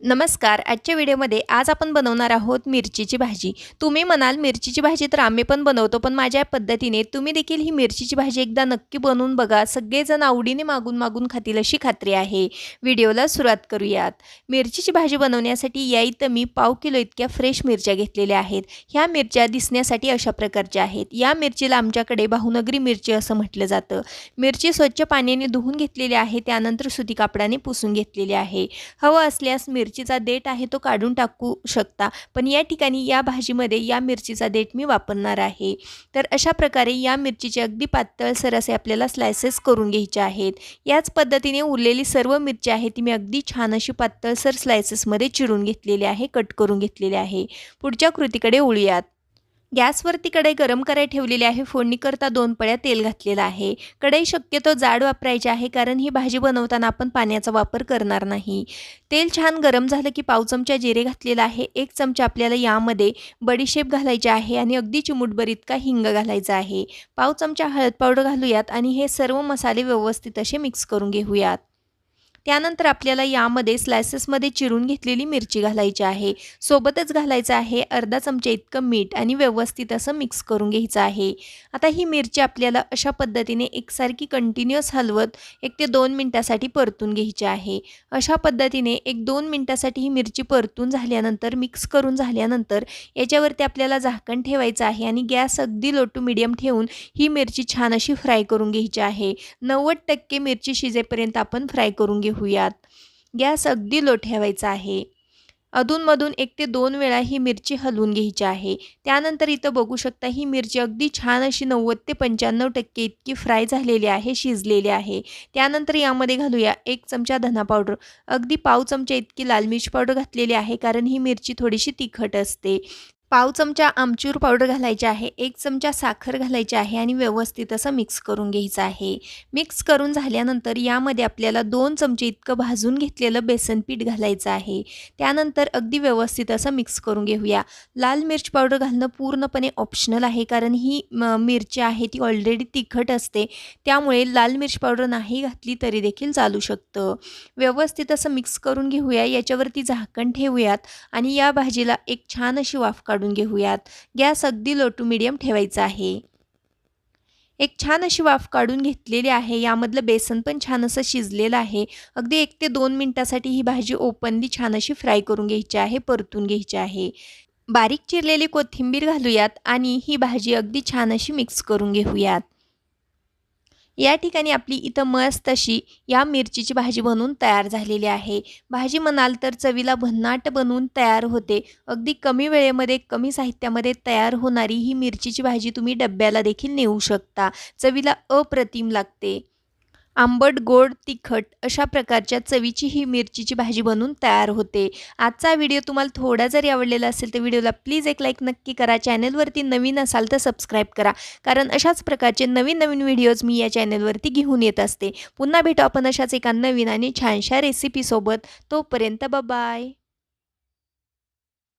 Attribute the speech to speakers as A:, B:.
A: नमस्कार आजच्या व्हिडिओमध्ये आज आपण बनवणार आहोत मिरचीची भाजी. तुम्ही म्हणाल मिरचीची भाजी तर आम्ही पण बनवतो पण माझ्या पद्धतीने तुम्ही देखील ही मिरचीची भाजी एकदा नक्की बनवून बघा. सगळेजण आवडीने मागून मागून खातील अशी खात्री आहे. व्हिडिओला सुरुवात करूयात. मिरचीची भाजी बनवण्यासाठी या इथं मी पाव किलो इतक्या फ्रेश मिरच्या घेतलेल्या आहेत. ह्या मिरच्या दिसण्यासाठी अशा प्रकारच्या आहेत. या मिरचीला आमच्याकडे बाहुनगरी मिरची असं म्हटलं जातं. मिरची स्वच्छ पाण्याने धुवून घेतलेली आहे त्यानंतर सुती कापडाने पुसून घेतलेली आहे. हवं असल्यास मिर मिरचीचा देठ आहे तो काढून टाकू शकता. पण या ठिकाणी या भाजीमध्ये या मिरचीचा देठ मी वापरणार आहे. तर अशा प्रकारे या मिरचीचे अगदी पातळसर असे आपल्याला स्लायसेस करून घ्यायचे आहेत. याच पद्धतीने उरलेली सर्व मिरची आहे ती मी अगदी छान अशी पातळसर स्लायसेसमध्ये चिरून घेतलेली आहे कट करून घेतलेली आहे. पुढच्या कृतीकडे वळूयात. गॅसवरती कढई गरम करायला ठेवलेली आहे. फोडणीकरता दोन पळ्या तेल घातलेलं आहे. कढई शक्यतो जाड वापरायची आहे कारण ही भाजी बनवताना आपण पाण्याचा वापर करणार नाही. तेल छान गरम झालं की पाव चमचा जिरे घातलेला आहे. एक चमचा आपल्याला यामध्ये बडीशेप घालायची आहे आणि अगदी चिमुटभर इतका हिंग घालायचा आहे. पाव चमचा हळद पावडर घालूयात आणि हे सर्व मसाले व्यवस्थित असे मिक्स करून घेऊयात. त्यानंतर आपल्याला यामध्ये स्लायसेसमध्ये चिरून घेतलेली मिरची घालायची आहे. सोबतच घालायचं आहे अर्धा चमचा इतकं मीठ आणि व्यवस्थित असं मिक्स करून घ्यायचं आहे. आता ही मिरची आपल्याला अशा पद्धतीने एकसारखी कंटिन्युअस हलवत एक ते दोन मिनटासाठी परतून घ्यायची आहे. अशा पद्धतीने एक दोन मिनटासाठी ही मिरची परतून झाल्यानंतर मिक्स करून झाल्यानंतर याच्यावरती आपल्याला झाकण ठेवायचं आहे आणि गॅस अगदी लो टू मिडियम ठेवून ही मिरची छान अशी फ्राय करून घ्यायची आहे. नव्वद टक्के मिरची शिजेपर्यंत आपण फ्राय करून घेऊ घेऊयात गॅस अगदी लो ठेवायचा आहे. अधूनमधून एक ते दोन वेळा ही मिरची हलवून घ्यायची आहे. त्यानंतर इथं बघू शकता ही मिरची अगदी छान अशी नव्वद ते पंच्याण्णव टक्के इतकी फ्राय झालेली आहे शिजलेली आहे. त्यानंतर यामध्ये घालूया एक चमचा धना पावडर. अगदी पाव चमचा इतकी लाल मिरची पावडर घातलेली आहे कारण ही मिरची थोडीशी तिखट असते. पाव चमचा आमचूर पावडर घालायची आहे एक चमचा साखर घालायची आहे आणि व्यवस्थित असं मिक्स करून घ्यायचं आहे. मिक्स करून झाल्यानंतर यामध्ये आपल्याला दोन चमचे इतकं भाजून घेतलेलं बेसन पीठ घालायचं आहे. त्यानंतर अगदी व्यवस्थित असं मिक्स करून घेऊया. लाल मिरची पावडर घालणं पूर्णपणे ऑप्शनल आहे कारण ही मिरची आहे ती ऑलरेडी तिखट असते. त्यामुळे लाल मिरची पावडर नाही घातली तरी देखील चालू शकतं. व्यवस्थित असं मिक्स करून घेऊया याच्यावरती झाकण ठेवूयात आणि या भाजीला एक छान अशी वाफ काढून घेऊयात. गॅस अगदी लो टू मिडियम ठेवायचा आहे. एक छान अशी वाफ काढून घेतलेली आहे. यामधलं बेसन पण छान असं शिजलेलं आहे. अगदी एक ते दोन मिनटासाठी ही भाजी ओपनली छान अशी फ्राय करून घ्यायची आहे परतून घ्यायची आहे. बारीक चिरलेली कोथिंबीर घालूयात आणि ही भाजी अगदी छान अशी मिक्स करून घेऊयात. या ठिकाणी आपली इथं मस्त अशी या मिरचीची भाजी बनवून तयार झालेली आहे. भाजी म्हणाल तर चवीला भन्नाट बनवून तयार होते. अगदी कमी वेळेमध्ये कमी साहित्यामध्ये तयार होणारी ही मिरचीची भाजी तुम्ही डब्याला देखील नेऊ शकता. चवीला अप्रतिम लागते. आंबट गोड तिखट अशा प्रकारच्या चवीची ही मिरचीची भाजी बनवून तयार होते. आजचा व्हिडिओ तुम्हाला थोडा जरी आवडलेला असेल तर व्हिडिओला प्लीज एक लाईक नक्की करा. चॅनलवरती नवीन असाल तर सबस्क्राईब करा. कारण अशाच प्रकारचे नवीन नवीन व्हिडिओज मी या चॅनलवरती घेऊन येत असते. पुन्हा भेटू आपण अशाच एका नवीन आणि छानशा रेसिपीसोबत तोपर्यंत बाय